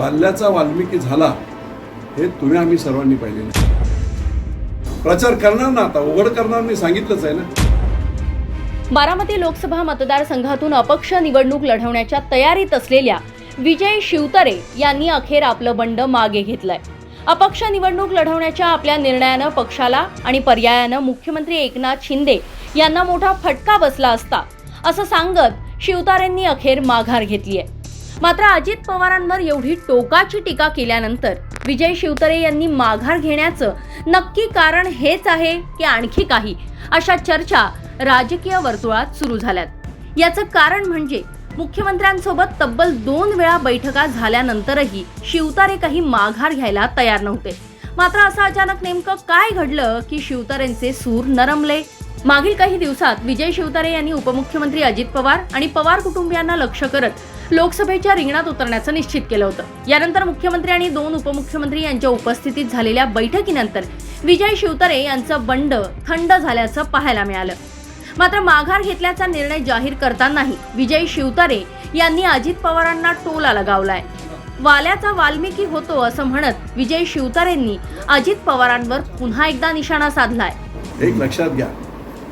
पाल्याचा वाल्मिकी झाला हे तुम्ही आम्ही सर्वांनी पाहिलेलं प्रचार करणार ना आता उघड करणार मी सांगितलंच आहे ना. बारामती लोकसभा मतदारसंघातून अपक्ष निवडणूक लढवण्याच्या तयारीत असलेल्या विजय शिवतरे यांनी अखेर आपलं बंड मागे घेतलंय. अपक्ष निवडणूक लढवण्याच्या आपल्या निर्णयानं पक्षाला आणि पर्यायानं मुख्यमंत्री एकनाथ शिंदे यांना मोठा फटका बसला असता असं सांगत शिवतारेंनी अखेर माघार घेतली आहे मात्र अजित पवारांवर एवढी टोकाची टीका केल्यानंतर विजय शिवतरे यांनी माघार घेण्याचं नक्की कारण हेच आहे की आणखी काही अशा चर्चा राजकीय वर्तुळात सुरू झाल्यात. याचं कारण म्हणजे मुख्यमंत्र्यांसोबत तब्बल दोन वेळा बैठका झाल्यानंतरही शिवतारे काही माघार घ्यायला तयार नव्हते. मात्र असं अचानक नेमकं काय घडलं की शिवतारेंचे सूर नरमले? मागील काही दिवसात विजय शिवतारे यांनी उपमुख्यमंत्री अजित पवार आणि पवार कुटुंबियांना लक्ष करत लोकसभेच्या रिंगणात उतरण्याचं निश्चित केलं होतं. यानंतर मुख्यमंत्री आणि दोन उपमुख्यमंत्री यांच्या उपस्थितीत झालेल्या बैठकीनंतर विजय शिवतारे यांचं बंड थंड झाल्याचं पाहायला मिळालं. मात्र माघार घेतल्याचा निर्णय जाहीर करतानाही विजय शिवतारे यांनी अजित पवारांना टोला लगावलाय. वाल्याचा वाल्मिकी होतो असं म्हणत विजय शिवतारेंनी अजित पवारांवर पुन्हा एकदा निशाणा साधलाय. एक लक्षात घ्या.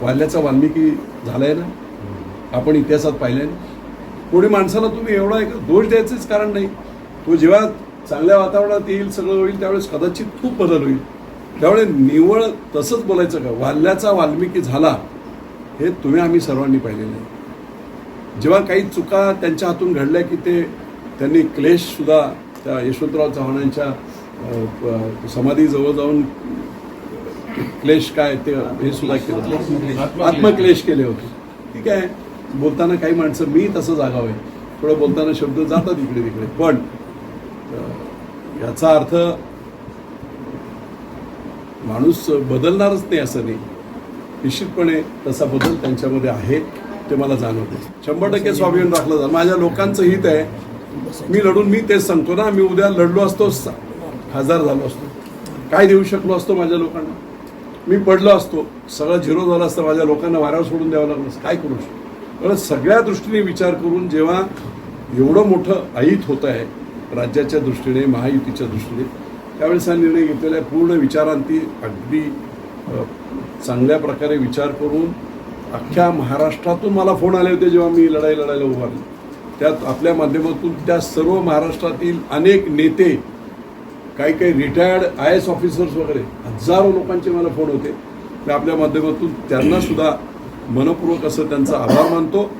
वाल्याचा वाल्मिकी झालाय ना? आपण इतिहासात पाहिलंय ना? कोणी माणसाला तुम्ही एवढा एक दोष द्यायचंच कारण नाही. तो जेव्हा चांगल्या वातावरणात येईल सगळं होईल त्यावेळेस कदाचित खूप बदल होईल. त्यामुळे निव्वळ तसंच बोलायचं का? वाल्याचा वाल्मिकी झाला हे तुम्ही आम्ही सर्वांनी पाहिलेलं आहे. जेव्हा काही चुका त्यांच्या हातून घडल्या की ते त्यांनी क्लेश सुद्धा त्या यशवंतराव चव्हाणांच्या समाधीजवळ जाऊन क्लेश काय ते हे सुद्धा केलं. आत्मक्लेश केले होते. ठीक आहे. बोलताना काही माणसं मी तसं जागावे थोडं बोलताना शब्द जातात इकडे तिकडे. पण याचा अर्थ माणूस बदलणारच नाही असं नाही. निश्चितपणे तसा बदल त्यांच्यामध्ये आहे ते मला जाणवते. शंभर टक्के स्वाभिमान राखलं जातं माझ्या लोकांचं हित आहे. मी लढून मी तेच सांगतो ना मी उद्या लढलो असतो स- खासदार झालो असतो. काय देऊ शकलो असतो माझ्या लोकांना? मी पडलो असतो. सगळं झिरो झालं असतं. माझ्या लोकांना वाऱ्यावर सोडून द्यावं लागलं काय करू शकतो? कारण सगळ्या दृष्टीने विचार करून जेव्हा एवढं मोठं अहित होत आहे राज्याच्या दृष्टीने महायुतीच्या दृष्टीने त्यावेळेस हा निर्णय घेतलेला आहे. पूर्ण विचारांती अगदी चांगल्या प्रकारे विचार करून अख्ख्या महाराष्ट्रातून मला फोन आले होते जेव्हा मी लढाई लढायला उभारली त्यात आपल्या माध्यमातून त्या सर्व महाराष्ट्रातील अनेक नेते काही काही रिटायर्ड आय एस ऑफिसर्स वगैरे हजारो लोकांचे मला फोन होते. मी आपल्या माध्यमातून त्यांना सुद्धा मनपूर्वक असं त्यांचा आभार मानतो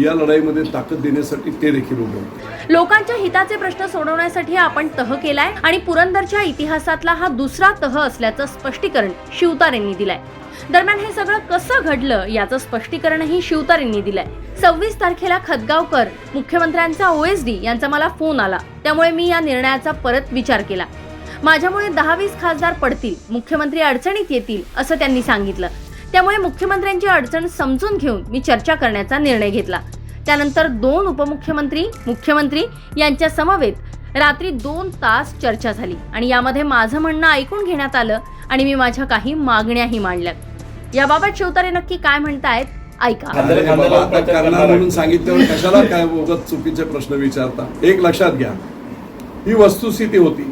या लढाईमध्ये ताकद देण्यासाठी ते देखील उभे लोकांच्या हिताचे प्रश्न सोडवण्यासाठी आपण तह केलाय आणि पुरंदरच्या इतिहासातला हा दुसरा तह असल्याचं स्पष्टीकरण शिवतारेंनी दिलंय. दरम्यान हे सगळं कसं घडलं याचं स्पष्टीकरणही शिवतारेंनी दिलंय. सव्वीस तारखेला खतगावकर मुख्यमंत्र्यांचा ओएसडी यांचा मला फोन आला. त्यामुळे मी या निर्णयाचा परत विचार केला. माझ्यामुळे दहा वीस खासदार पडतील मुख्यमंत्री अडचणीत येतील असं त्यांनी सांगितलं. त्यामुळे मुख्यमंत्र्यांची अडचण समजून घेऊन मी चर्चा करण्याचा निर्णय घेतला. त्यानंतर दोन उपमुख्यमंत्री मुख्यमंत्री यांच्या समवेत रात्री दोन तास चर्चा झाली आणि यामध्ये माझं म्हणणं ऐकून घेण्यात आलं आणि मी माझ्या काही मागण्याही मांडल्यात याबाबत शिवतारे नक्की काय म्हणतायत? ऐका. सांगितल्यावर कशाला काय चुकीचे प्रश्न विचारता? एक लक्षात घ्या. ही वस्तुस्थिती होती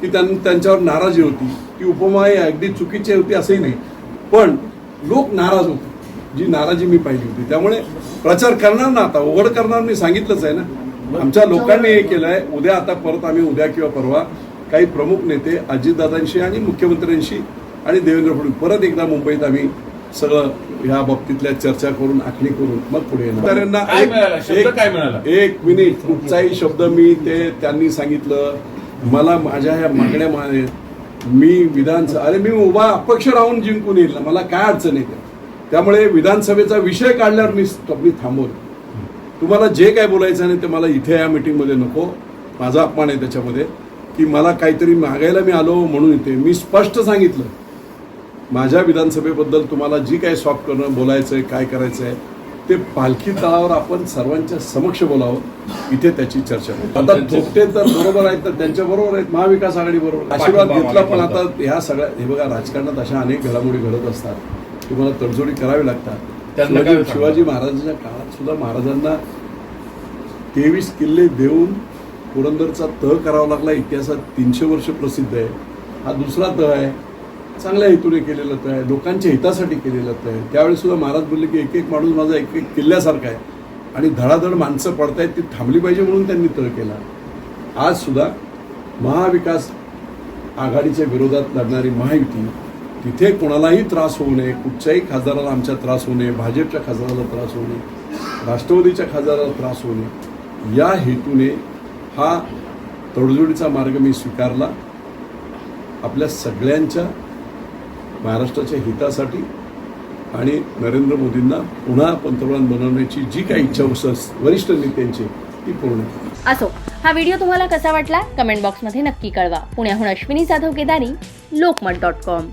की त्यां- त्यांच्यावर नाराजी होती ती उपमा ही अगदी चुकीची होती असंही नाही. पण लोक नाराज होते. जी नाराजी मी पाहिली होती. त्यामुळे प्रचार करणार ना आता उघड करणार मी सांगितलंच आहे ना. आमच्या लोकांनी हे केलंय. उद्या आता परत आम्ही उद्या किंवा परवा काही प्रमुख नेते अजितदादांशी आणि मुख्यमंत्र्यांशी आणि देवेंद्र फडणवीस परत एकदा मुंबईत आम्ही सगळं ह्या बाबतीतल्या चर्चा करून आखणी करून मग पुढे येणार? एक मिनिट. कुठचाही शब्द मी ते त्यांनी सांगितलं. मला माझ्या ह्या मागण्या मी विधानसभा अरे मी उभा अपक्ष राहून जिंकून येईल मला काय अडचण येते? त्यामुळे विधानसभेचा विषय काढल्यावर मी मी थांबवलं तुम्हाला जे काय बोलायचं नाही ते मला इथे या मीटिंगमध्ये नको. माझा अपमान आहे त्याच्यामध्ये. की मला काहीतरी मागायला मी आलो म्हणून इथे. मी स्पष्ट सांगितलं. माझ्या विधानसभेबद्दल तुम्हाला जी काय सॉफ्ट करणं बोलायचं आहे काय करायचं आहे ते पालखी तळावर आपण सर्वांच्या समक्ष बोलावं इथे त्याची चर्चा. आता थोपटे तर बरोबर आहेत तर त्यांच्या बरोबर आहेत. महाविकास आघाडी बरोबर. आशीर्वाद घेतला पण आता ह्या सगळ्या हे बघा राजकारणात अशा अनेक घडामोडी घडत असतात. तुम्हाला तडजोडी करावी लागतात? शिवाजी महाराजांच्या काळात सुद्धा महाराजांना तेवीस किल्ले देऊन पुरंदरचा तह करावा लागला. इतिहासात तीनशे वर्ष प्रसिद्ध आहे. हा दुसरा तह आहे. चांगल्या हेतूने केलेलं तह आहे लोकांच्या हितासाठी केलेलं तह आहे. त्यावेळी सुद्धा महाराज बोलले की एक एक माणूस माझा एक एक किल्ल्यासारखा आहे. आणि धडाधड माणसं पडतायत ती थांबली पाहिजे म्हणून त्यांनी तळ केला. आज सुद्धा महाविकास आघाडीच्या विरोधात लढणारी महायुती तिथे कोणालाही त्रास होऊ नये कुठच्याही खासदाराला आमच्या त्रास होऊ नये भाजपच्या खासदाराला त्रास होऊ नये राष्ट्रवादीच्या खासदाराला त्रास होऊ नये या हेतूने हा तडजोडीचा मार्ग मी स्वीकारला. आपल्या सगळ्यांच्या महाराष्ट्राच्या हितासाठी आणि नरेंद्र मोदींना पुन्हा पंतप्रधान बनवण्याची जी काही इच्छा असस वरिष्ठ नेत्यांची ती पूर्ण असो हा व्हिडिओ तुम्हाला कसा वाटला? कमेंट बॉक्समध्ये नक्की कळवा. पुण्याहून अश्विनी जाधव केदारी लोकमत डॉट कॉम.